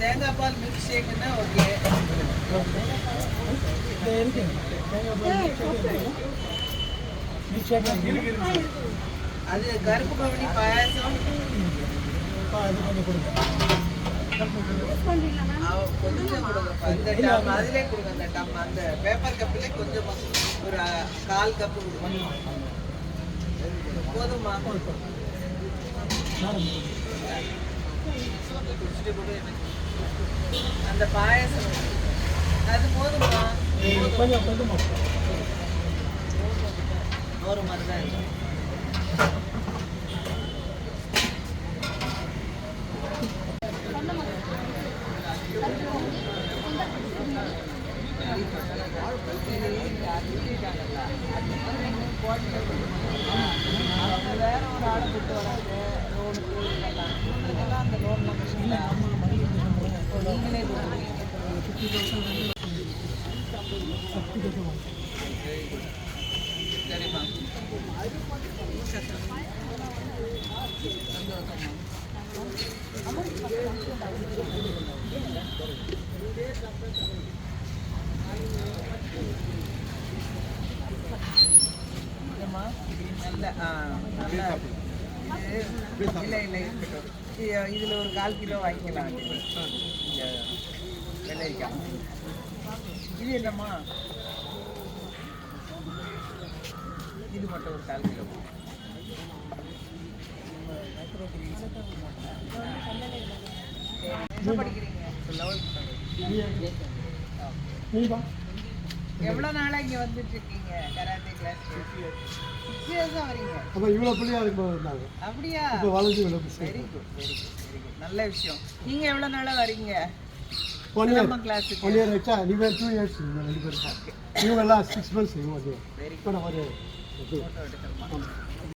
தேங்காய் பால் milk ஷேக்குன்னா okay தேங்காய் பால் அது கருப்பு கவனி பாயாசம் அப்பா, அது கொஞ்சம் கொடுங்க அவ கொஞ்சம் கொடுங்கப்பா இந்த டம் அதிலே கொடுங்க அந்த டம் அந்த பேப்பர் கப்பிலே கொஞ்சம் ஒரு கால் கப்பு கொடுங்க போதுமா நானும் அந்த பாயசம் அது போதுமா கொடுங்க. கொஞ்சம் கொஞ்சமா ஒரு மாதிரி தான் இருக்கும் இல்லை இல்லை இருக்கட்டும் இ- இதில் ஒரு கால் கிலோ வாங்கிக்கலாம் இது. என்னம்மா? இது மட்டும் ஒரு கால் கிலோ. எவ்வளோ நாளாக இங்கே வந்துட்டு இருக்கீங்க கராத்தே கிளாஸ் சிக்ஸ் இயர்ஸாக வரீங்க. அப்போ இவ்வளோ பிள்ளையா இருக்கும்போது இருந்தாங்க. அப்படியா? இப்போ வளர்ந்து இவ்வளோ very good very good very good நல்ல விஷயம். நீங்க எவ்வளவு நாளா வரீங்க? ஒன் இயர் ஒன் இயர் ஆச்சா வேறு டூ இயர்ஸ் இவங்க ரெண்டு பேரும் இவங்க எல்லாம் சிக்ஸ் மந்த்ஸ் இவங்க ஒரு